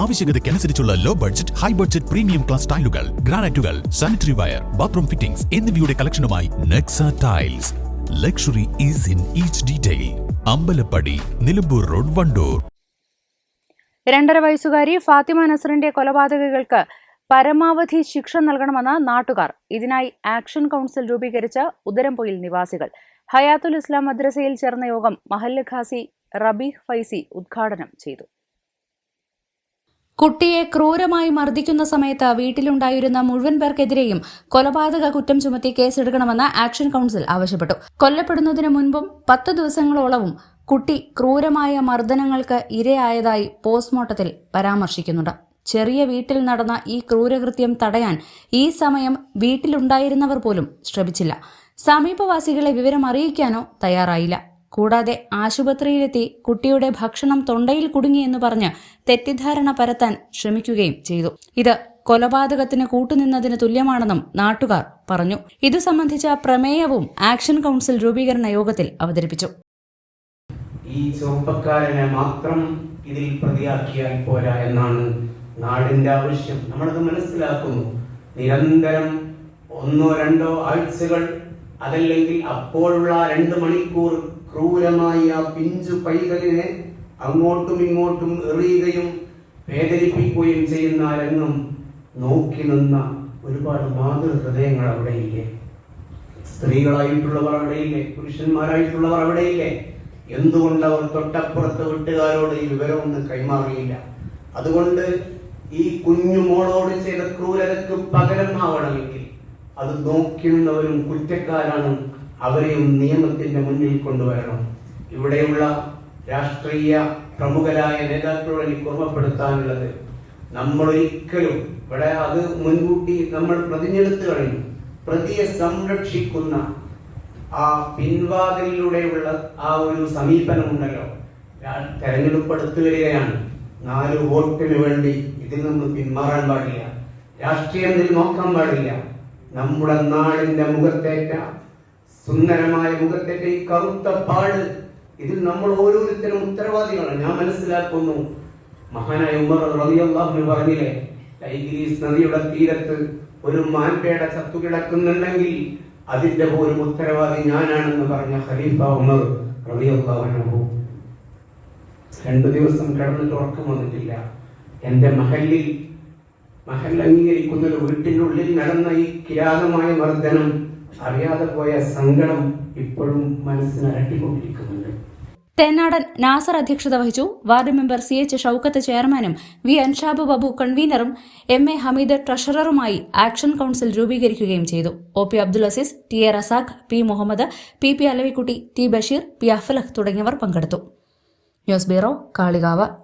ആവശ്യകതയ്ക്കനുസരിച്ചുള്ള low budget high budget premium class ടൈലുകൾ ഗ്രാനൈറ്റുകൾ sanitary ware bathroom fittings എന്നിവയുടെ കളക്ഷനുമായി Nexa tiles luxury is in each detail Ambalappadi Nilambur road Wandoor. രണ്ടര വയസ്സുകാരി ഫാത്തിമ നസറിന്റെ കൊലപാതകങ്ങൾക്ക് പരമാവധി ശിക്ഷ നൽകണമെന്ന് നാട്ടുകാർ. ഇതിനായി ആക്ഷൻ കൗൺസിൽ രൂപീകരിച്ച ഉദരംപൊയിൽ നിവാസികൾ. ഹയാത്തുൽ ഇസ്ലാം മദ്രസയിൽ ചേർന്ന യോഗം മഹല്ല ഖാസി റബീഹ് ഫൈസി ഉദ്ഘാടനം ചെയ്തു. കുട്ടിയെ ക്രൂരമായി മർദ്ദിക്കുന്ന സമയത്ത് വീട്ടിലുണ്ടായിരുന്ന മുഴുവൻ പേർക്കെതിരെയും കൊലപാതക കുറ്റം ചുമത്തി കേസെടുക്കണമെന്ന് ആക്ഷൻ കൌൺസിൽ ആവശ്യപ്പെട്ടു. കൊല്ലപ്പെടുന്നതിന് മുൻപും പത്ത് ദിവസങ്ങളോളവും കുട്ടി ക്രൂരമായ മർദ്ദനങ്ങൾക്ക് ഇരയായതായി പോസ്റ്റ്മോർട്ടത്തിൽ പരാമർശിക്കുന്നുണ്ട്. ചെറിയ വീട്ടിൽ നടന്ന ഈ ക്രൂരകൃത്യം തടയാൻ ഈ സമയം വീട്ടിലുണ്ടായിരുന്നവർ പോലും ശ്രമിച്ചില്ല. സമീപവാസികളെ വിവരം അറിയിക്കാനോ തയ്യാറായില്ല. കൂടാതെ ആശുപത്രിയിലെത്തി കുട്ടിയുടെ ഭക്ഷണം തൊണ്ടയിൽ കുടുങ്ങിയെന്ന് പറഞ്ഞ് തെറ്റിദ്ധാരണ പരത്താൻ ശ്രമിക്കുകയും ചെയ്തു. ഇത് കൊലപാതകത്തിന് കൂട്ടുനിന്നതിന് തുല്യമാണെന്നും നാട്ടുകാർ പറഞ്ഞു. ഇതു സംബന്ധിച്ച പ്രമേയവും ആക്ഷൻ കൗൺസിൽ രൂപീകരണ യോഗത്തിൽ അവതരിപ്പിച്ചു. ഈ ചെറുപ്പക്കാരനെ മാത്രം ഇതിൽ പ്രതിയാക്കിയാൽ പോരാ എന്നാണ് നാടിന്റെ ആവശ്യം. നമ്മളത് മനസ്സിലാക്കുന്നു. നിരന്തരം ഒന്നോ രണ്ടോ ആഴ്ചകൾ അതല്ലെങ്കിൽ അപ്പോഴുള്ള രണ്ട് മണിക്കൂർ ക്രൂരമായി ആ പിഞ്ചു പൈതലിനെ അങ്ങോട്ടും ഇങ്ങോട്ടും എറിയുകയും വേദനിപ്പിക്കുകയും ചെയ്യുന്ന രംഗം നോക്കി നിന്ന ഒരുപാട് മാതൃഹൃദയങ്ങൾ അവിടെയില്ലേ സ്ത്രീകളായിട്ടുള്ളവർ അവിടെയില്ലേ പുരുഷന്മാരായിട്ടുള്ളവർ അവിടെയില്ലേ എന്തുകൊണ്ട് അവർ തൊട്ടപ്പുറത്ത് വീട്ടുകാരോട് ഈ വിവരമൊന്നും കൈമാറിയില്ല? അതുകൊണ്ട് ഈ കുഞ്ഞു മോളോട് ചെയ്ത ക്രൂരതയ്ക്ക് പകരം ആവണമെങ്കിൽ അത് നോക്കുന്നവരും കുറ്റക്കാരാണ് അവരെയും നിയമത്തിന്റെ മുന്നിൽ കൊണ്ടുവരണം. ഇവിടെയുള്ള രാഷ്ട്രീയ പ്രമുഖരായ നേതാക്കളോട് എനിക്ക് ഓർമ്മപ്പെടുത്താനുള്ളത് നമ്മൾ ഒരിക്കലും ഇവിടെ അത് മുൻകൂട്ടി നമ്മൾ പ്രതിഞ്ഞെടുത്തു കഴിഞ്ഞു. പ്രതിയെ സംരക്ഷിക്കുന്ന ആ പിൻവാതിലൂടെയുള്ള ആ ഒരു സമീപനമുണ്ടല്ലോ. തെരഞ്ഞെടുപ്പ് അടുത്ത് വരികയാണ് നാല് വോട്ടിന് വേണ്ടി ഇതിൽ നിന്ന് പിന്മാറാൻ പാടില്ല. രാഷ്ട്രീയം ഇതിൽ നോക്കാൻ പാടില്ല. നമ്മുടെ നാടിന്റെ മുഖത്തേറ്റ സുന്ദരമായ മുഖത്തേറ്റ ഈ കറുത്ത പാട്. ഇതിൽ നമ്മൾ ഓരോരുത്തരും ഉത്തരവാദികളാണ്. ഞാൻ മനസ്സിലാക്കുന്നു. മഹാനായ ഉമർ റളിയല്ലാഹു പറഞ്ഞില്ലേ ടൈഗ്രീസ് നദിയുടെ തീരത്ത് ഒരു മാൻപേട ചത്തുകിടക്കുന്നുണ്ടെങ്കിൽ അതിന്റെ പോലും ഉത്തരവാദി ഞാനാണെന്ന് പറഞ്ഞ ഖലീഫ ഉമർ റളിയല്ലാഹു അൻഹു. രണ്ടു ദിവസം കിടന്നിട്ട് ഉറക്കം വന്നിട്ടില്ല. എന്റെ മഹലിൽ മഹൽ ഒരു വീട്ടിനുള്ളിൽ നടന്ന ഈ കിരാതമായ മർദ്ദനം അറിയാതെ പോയ സങ്കടം ഇപ്പോഴും മനസ്സിന് അരട്ടിക്കൊണ്ടിരിക്കുന്നുണ്ട്. തെന്നാടൻ നാസർ അധ്യക്ഷത വഹിച്ചു. Ward member C H Shoukath ചെയർമാനും വി അൻഷാബ് ബാബു കൺവീനറും എം എ ഹമീദ് ട്രഷററുമായി ആക്ഷൻ കൌൺസിൽ രൂപീകരിക്കുകയും ചെയ്തു. O P Abdul Azeez T A Razak P Muhammad P P Alavikutty T Basheer P Afalah തുടങ്ങിയവർ പങ്കെടുത്തു. News bureau Kalikavu.